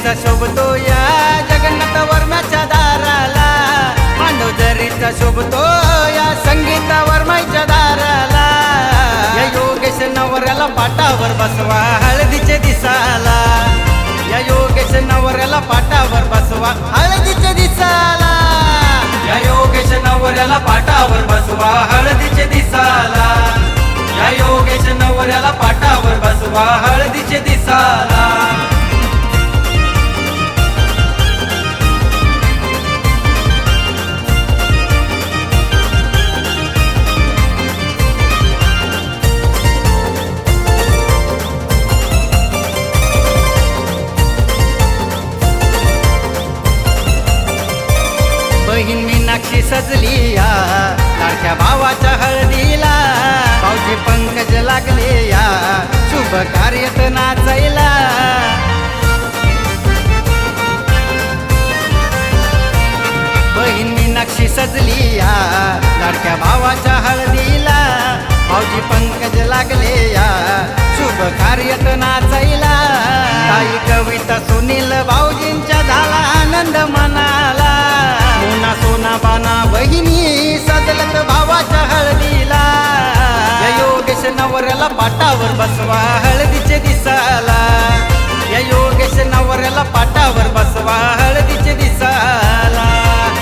जरीचा शोभतो या जगन्नाथ वर्माच्या दाराला. मांडव जरीचा शोभतो या संगीता वर्माच्या दाराला. या योगेश नवऱ्याला पाटावर बसवा हळदीचे दिसाला. या योगेश नवऱ्याला पाटावर बसवा हळदीचे दिसाला. या योगेश नवऱ्याला पाटावर बसवा हळदीचे दिसाला. या योगेश नवऱ्याला पाटावर बसवा हळदीचे दिसाला. सजली या. लाडक्या भावाच्या हळदीला भाऊजी पंकज लागले या. शुभ कार्यत नाचायला. बहीण मीनाक्षी सजली या. लाडक्या भावाच्या हळदीला भाऊजी पंकज लागले या. शुभ कार्यत नाचायला. ताई कविता सुनील भाऊ योगेश नवऱ्याला पाटावर बसवा हळदीचे दिसाला या योगेश नवऱ्याला पाटावर बसवा हळदीचे दिसाला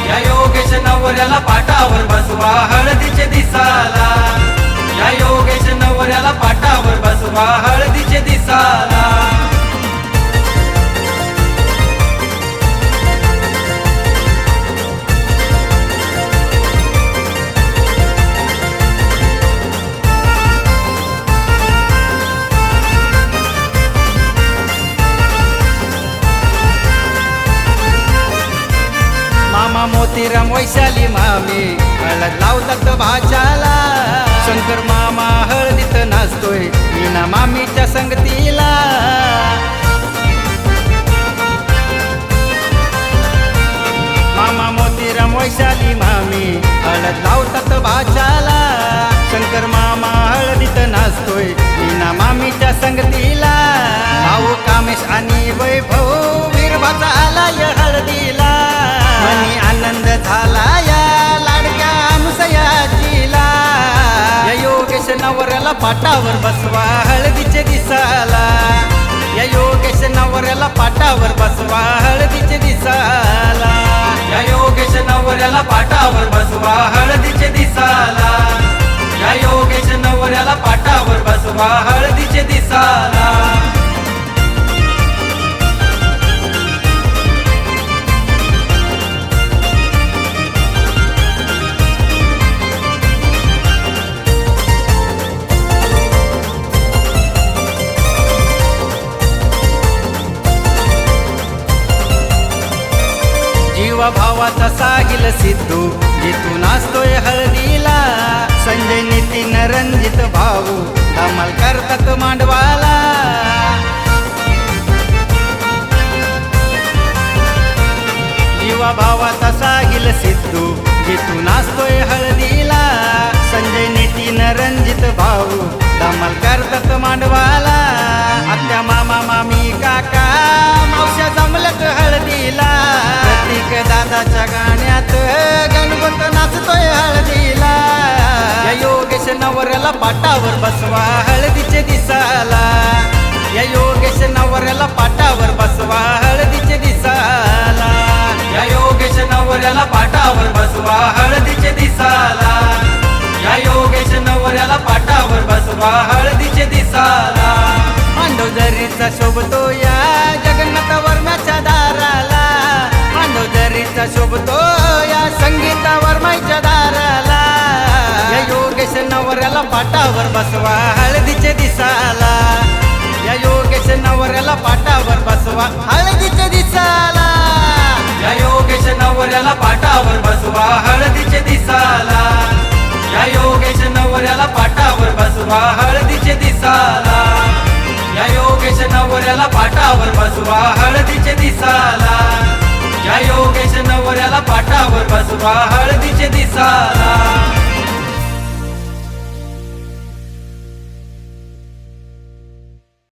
या योगेश नवऱ्याला पाटावर बसवा हळदीचे दिसाला या योगेश नवऱ्याला पाटावर बसवा हळदीचे दिसाला मोतीराम वैशाली मामी हळद लावतात भाच्याला. शंकर मामा हळदीत नाचतोय मीना मामीच्या संगतीला. मामा मोतीराम वैशाली मामी हळद लावतात भाच्याला. शंकर मामा हळदीत नाचतोय मीना मामीच्या संगतीला. झाला या लाडक्या अनुसयाजीला या योगेश नवऱ्याला पाटावर बसवा हळदीचे दिसाला. या योगेश नवऱ्याला पाटावर बसवा हळदीचे दिसाला. या योगेश नवऱ्याला पाटावर बसवा हळदीचे दिसाला. या योगेश नवऱ्याला पाटावर बसवा हळदीचे दिसाला. जीवा भावाचा सिद्धू. इथून असतोय हळदीला. संजय नितीन रंजित भाऊ. धमाल करतात मांडवाला. जीवा भावाचा साहिल सिद्धू. इथून असतोय हळदीला. संजय नितीन रंजित भाऊ. धमाल करतात मांडवाला. प्रतीक गाण्यात गणपत नाचतोय हळदीला. या योगेश नवऱ्याला पाटावर बसवा हळदीचे दिसाला या योगेश नवऱ्याला पाटावर बसवा हळदीचे दिसाला या योगेश नवऱ्याला पाटावर बसवा हळद जरीचा शोभतो. या संगीतावर माईच्या दाराला. या योगेश नवऱ्याला पाटावर बसवा. हळदीचे दिसाला. या योगेश नवऱ्याला पाटावर बसवा. हळदीचे दिसाला. या योगेश नवऱ्याला पाटावर बसवा. हळदीचे दिसाला. या योगेश नवऱ्याला पाटावर बसवा. हळदीचे दिसाला. या योगेश नवऱ्याला पाटावर बसवा. हळदीचे दिसाला. या योगेश पाटावर बसवा हळदीचे दिसा